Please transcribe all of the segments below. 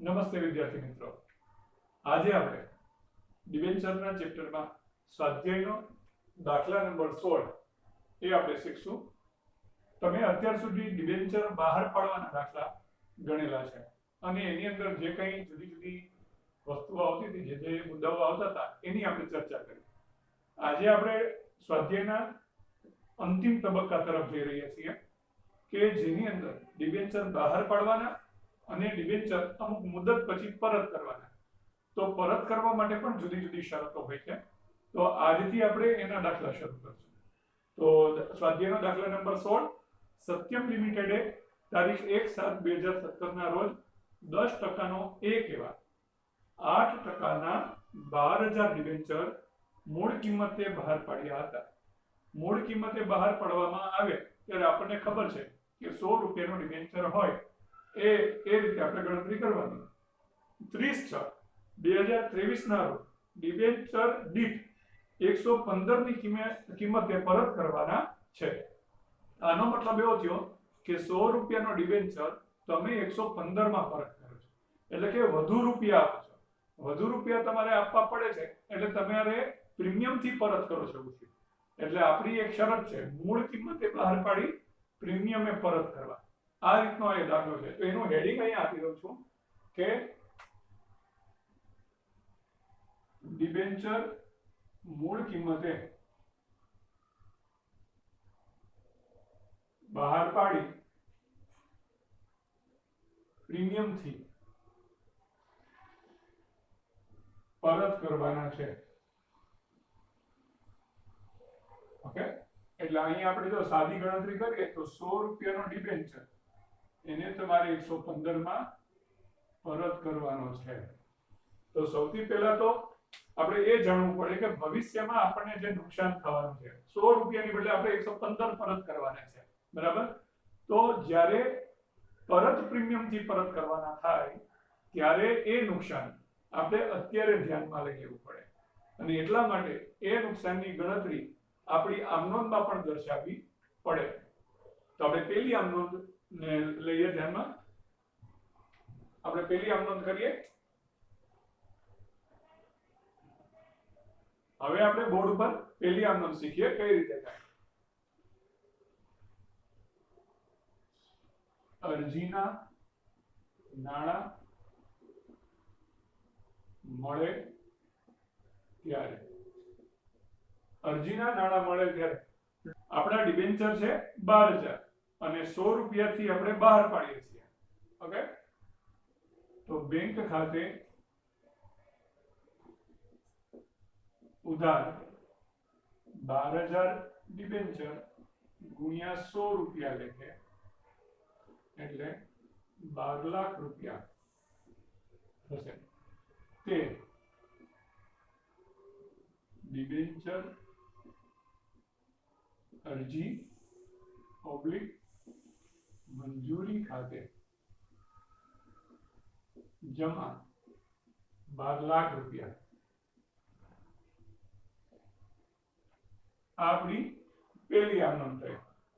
નમસ્તે વિદ્યાર્થી મિત્રો. આજે આપણે ડિબેન્ચરના ચેપ્ટરમાં સ્વાધ્યાયનો દાખલા નંબર સોળ એ આપણે શીખશું. તમે અત્યાર સુધી ડિબેન્ચર બહાર પાડવાના દાખલા ગણેલા છે. અને એની અંદર જે કંઈ જુદી જુદી વસ્તુઓ આવતી હતી, જે જે મુદ્દાઓ આવતા હતા, એની આપણે ચર્ચા કરી. આજે આપણે સ્વાધ્યાયના અંતિમ તબક્કા તરફ જઈ રહ્યા છીએ કે જેની અંદર ડિબેન્ચર બહાર પાડવાના અને ડિબેન્ચર અમુક મુદત પછી પરત કરવાના. તો પરત કરવા માટે પણ જુદી જુદી શરતો હોય છે. તો આજથી આપણે એના દાખલા શરૂ કરશું. તો સ્વાધ્યાયનો દાખલા નંબર સોળ. સત્યમ લિમિટેડે તારીખ એક સાત બે હજાર સત્તરના રોજ દસ ટકાનો એક એવા આઠ ટકાના બાર હજાર ડિબેન્ચર મૂળ કિંમતે બહાર પાડ્યા હતા. મૂળ કિંમતે બહાર પાડવામાં આવે ત્યારે આપણને ખબર છે કે સો રૂપિયાનો ડિબેન્ચર હોય એ એ રીતે આપણે ગણતરી કરવાની. ત્રીસ છ બે હજાર ત્રેવીસ ના રોજ ડિબેન્ચર દીઠ એકસો પંદરની કિંમતે પરત કરવાના છે. આનો મતલબ એવો થયો કે સો રૂપિયાનો ડિબેન્ચર તમે એકસો પંદરમાં પરત કરો છો. એટલે કે વધુ રૂપિયા આપો છો. વધુ રૂપિયા તમારે આપવા પડે છે, એટલે તમારે પ્રીમિયમથી પરત કરો છો એટલે આપણી એક શરત છે, મૂળ કિંમતે બહાર પાડી પ્રીમિયમે પરત કરવા. આ રીતનો એ દાખલો છે. તો એનું હેડિંગ અહીંયા આપી દઉં છું કે ડિબેન્ચર મૂળ કિંમતે બહાર પાડી પ્રીમિયમથી પરત કરવાના છે. ઓકે? એટલે અહીંયા આપણે જો સાદી ગણતરી કરીએ તો સો રૂપિયાનો ડિબેન્ચર એને તમારે એકસો પંદરમાં પરત કરવાનો છે. તો સૌથી પહેલા તો આપણે એ જાણવું પડે કે ભવિષ્યમાં આપણને જે નુકસાન થવાનું છે, સો રૂપિયાની બદલે આપણે એકસો પંદર પરત કરવાના છે. બરાબર? તો જ્યારે પરત પ્રીમિયમથી પરત કરવાના થાય, ત્યારે એ નુકસાન આપણે અત્યારે ધ્યાનમાં લઈ લેવું પડે. અને એટલા માટે એ નુકસાનની ગણતરી આપણી આમનોંધમાં પણ દર્શાવવી પડે. તો આપણે પેલી આમનોંધ ને લઈએ ધ્યાનમાં. આપણે પેલી આમનોંધ કરીએ. હવે આપણે બોર્ડ ઉપર પેલી આમનોંધ શીખીએ કઈ રીતે થાય. અરજીના નાણા મળે ત્યારે. અરજીના નાણાં મળે ત્યારે. આપણા ડિબેન્ચર છે બાર હજાર. અને સો રૂપિયાથી આપણે બહાર પાડીએ છીએ. ઓકે તો બેંક ખાતે ઉધાર બાર હજાર ડિબેન્ચર ગુણ્યા સો રૂપિયા લેખે, એટલે બાર લાખ રૂપિયા થશે. તે ડિબેન્ચર અરજી ઓબ્લિક મંજૂરી ખાતે જમા બાર લાખ રૂપિયા. આપણી પહેલી આમનોંધ થઈ.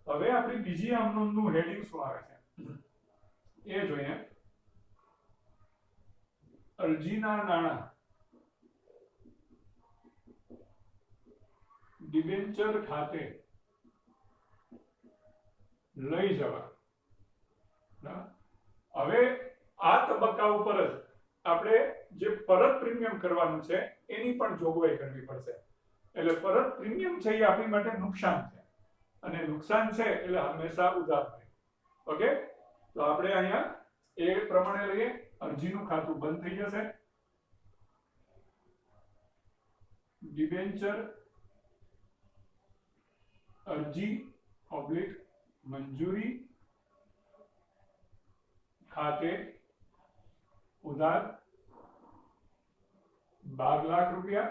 હવે આપણી બીજી આમનોંધનું હેડિંગ શું આવે છે? એ જોઈએ. અરજીના નાણાં. ડિબેન્ચર ખાતે લઈ જવા? હવે આ તબક્કા ઉપર જ આપણે જે પરત પ્રીમિયમ કરવાનું છે, એની પણ જોગવાઈ કરવી પડશે. એટલે પરત પ્રીમિયમ છે એ આપણી માટે નુકસાન છે. અને નુકસાન છે એટલે હંમેશા ઉધાર ઓકે? તો આપણે અહીંયા એ પ્રમાણે લઈએ. અરજીનું ખાતું બંધ થઈ જશે. ડિબેન્ચર અરજી ઓબ્લિક મંજૂરી ખાતે ઉધાર બાર લાખ રૂપિયા.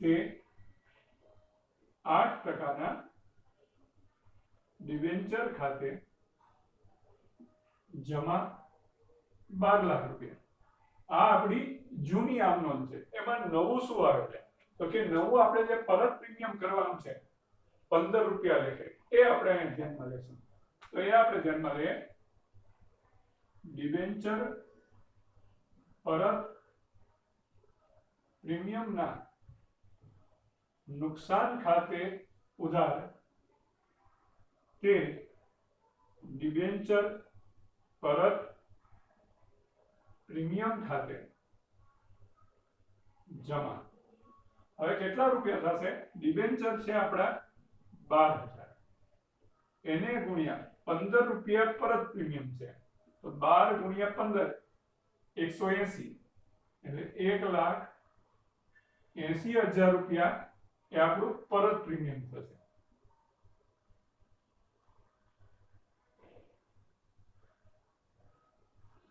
તે આઠ ટકાના ડિબેન્ચર ખાતે જમા બાર લાખ રૂપિયા. આ આપણી જૂની આમનોંધ છે. એમાં નવું શું આવે છે? તો કે નવું આપણે જે પરત પ્રીમિયમ કરવાનું છે પંદર રૂપિયા લેખે એ આપણે અહીં ધ્યાનમાં લેશું તો એ આપણે ધ્યાનમાં લઈએ ડિબેન્ચર પરત પ્રીમિયમના નુકસાન ખાતે ઉધાર તે ડિબેન્ચર પરત પ્રીમિયમ ખાતે જમા હવે કેટલા રૂપિયા થશે? ડિબેન્ચર છે આપણા બાર હજાર. એને ગુણ્યા પંદર રૂપિયા પરત પ્રીમિયમ છે. તો બાર ગુણ્યા પંદર, એકસો એસી. એટલે એક લાખ એસી હજાર રૂપિયા એ આપણું પરત પ્રીમિયમ થશે.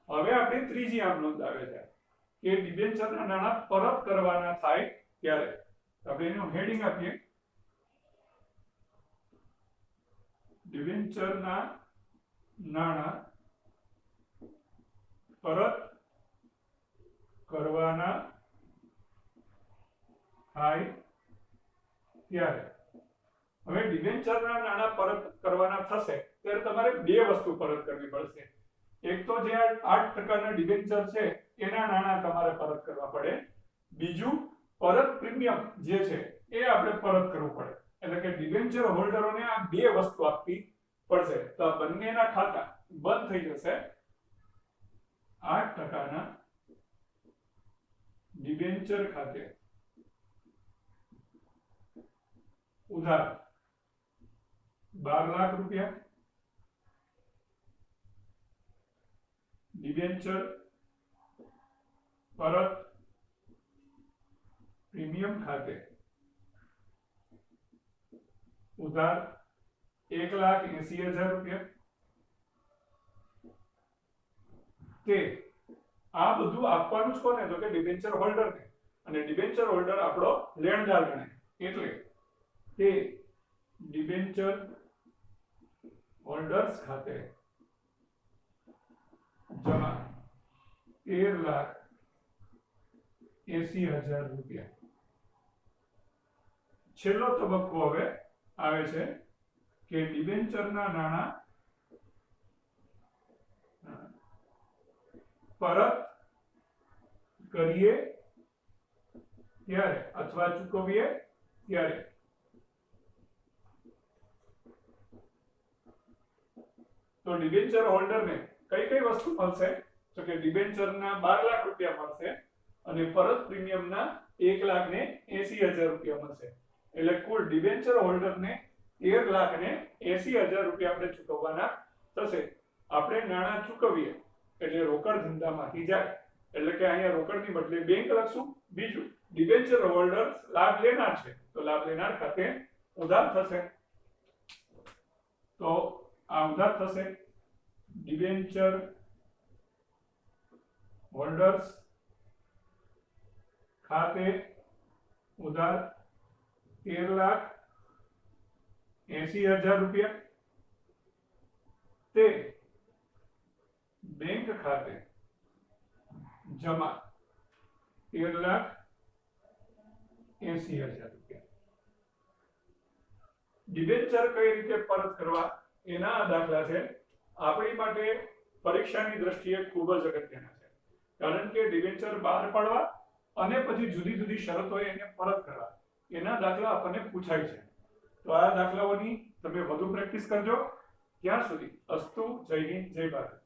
હવે આપણે ત્રીજી આમ નોંધ આવે છે કે ડિબેન્ચરના નાણાં પરત કરવાના થાય ત્યારે. આપણે એનું હેડિંગ આપીએ. ડિબેન્ચરના નાણાં પરત કરવાના થાય ત્યારે. હવે ડિવેન્ચરના નાણાં પરત કરવાના થશે, ત્યારે તમારે બે વસ્તુ પરત કરવી પડશે. એક તો જે આઠ ટકાના ડિવેન્ચર છે, એના નાણાં તમારે પરત કરવા પડે. બીજું, પરત પ્રીમિયમ જે છે, એ આપણે પરત કરવું પડે. એટલે કે ડિબેન્ચર હોલ્ડરોને આ બે વસ્તુ આપવી પડશે. તો આ બંનેના ખાતા બંધ થઈ જશે. આઠ ટકાના ડિબેન્ચર ખાતે ઉધાર. બાર લાખ રૂપિયા. ડિબેન્ચર પરત પ્રીમિયમ ખાતે ઉધાર એક લાખ એસી હજાર રૂપિયા. તે આ બધું આપવાનું જ કોને? તો કે ડિબેન્ચર હોલ્ડરને અને ડિબેન્ચર હોલ્ડર આપણો લેણદાર ગણે એટલે તે ડિબેન્ચર હોલ્ડર્સ ખાતે જમા તેર લાખ એસી હજાર રૂપિયા. છેલ્લો તબક્કો હવે આવે છે કે ડિબેન્ચરના નાણાં પરત કરીએ ત્યારે, અથવા ચૂકવીએ ત્યારે. તો ડિબેન્ચર હોલ્ડરને કઈ કઈ વસ્તુ મળશે? તો કે ડિબેન્ચરના બાર લાખ રૂપિયા મળશે અને પરત પ્રીમિયમના એક લાખ ને એસી હજાર રૂપિયા મળશે. એટલે કુલ ડિબેન્ચર હોલ્ડરને તેર લાખ ને એસી હજાર રૂપિયા આપણે ચૂકવવાના થશે. આપણે નાણાં ચૂકવીએ એટલે રોકડ ધંધામાંથી જાય. એટલે કે અહીંયા રોકડની બદલે બેંક લખશું. બીજું ડિબેન્ચર હોલ્ડર લાભ લેનાર છે. તો લાભ લેનાર ખાતે ઉધાર થશે. તો આ ઉધાર થશે. ડિબેન્ચર હોલ્ડર્સ ખાતે ઉધાર તેર લાખ એસી હજાર રૂપિયા તે બેંક ખાતે જમા તેર લાખ એસી હજાર રૂપિયા ડિબેન્ચર કઈ રીતે પરત કરવા એના આ દાખલા છે આપણી માટે પરીક્ષાની દ્રષ્ટિએ ખૂબ જ અગત્યના છે કારણ કે ડિબેન્ચર બહાર પાડવા અને પછી જુદી જુદી શરતો એને પરત કરવા એના દાખલા આપણને પૂછાય છે. તો આ દાખલાઓની તમે વધુ પ્રેક્ટિસ કરજો. ત્યાં સુધી અસ્તુ, જય હિન્દ, જય ભારત.